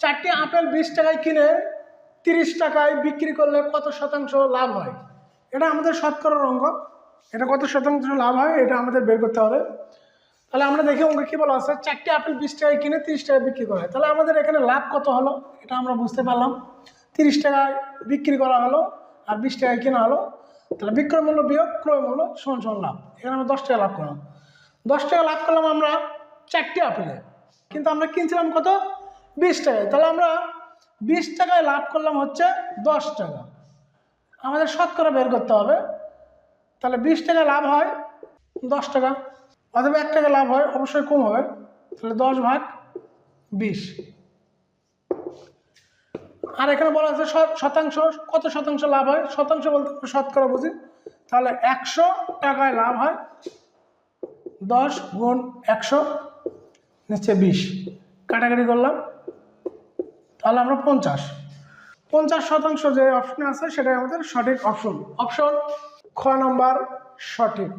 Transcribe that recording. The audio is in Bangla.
চারটি আপেল বিশ টাকায় কিনে তিরিশ টাকায় বিক্রি করলে কত শতাংশ লাভ হয়? এটা আমাদের শতকরার অঙ্ক। এটা কত শতাংশ লাভ হয় এটা আমাদের বের করতে হবে। তাহলে আমরা দেখি অঙ্ক কী বলা আছে? চারটি আপেল বিশ টাকায় কিনে তিরিশ টাকায় বিক্রি করা হয়। তাহলে আমাদের এখানে লাভ কত হলো? এটা আমরা বুঝতে পারলাম। তিরিশ টাকায় বিক্রি করা হলো আর বিশ টাকায় কেনা হলো। তাহলে বিক্রয় মূল্য বিয়োগ ক্রয় মূল্য সমান সমান লাভ। এখানে আমরা দশ টাকা লাভ করলাম। দশ টাকা লাভ করলাম আমরা চারটি আপেলে। কিন্তু আমরা কিনছিলাম কত? বিশ টাকায়। তাহলে আমরা বিশ টাকায় লাভ করলাম হচ্ছে দশ টাকা। আমাদের শতকরা বের করতে হবে। তাহলে বিশ টাকা লাভ হয় দশ টাকা। অথবা এক টাকা লাভ হয়, অবশ্যই কম হবে। তাহলে দশ ভাগ বিশ। আর এখানে বলা আছে শতাংশ। কত শতাংশ লাভ হয়? শতাংশ বলতে শতকরা বুঝি। তাহলে একশো টাকায় লাভ হয় দশ গুণ একশো নিচে বিশ। কাটাকাটি করলাম। তাহলে আমরা পঞ্চাশ। পঞ্চাশ শতাংশ যে অপশনে আছে, সেটাই আমাদের সঠিক অপশন অপশন খ নম্বর সঠিক।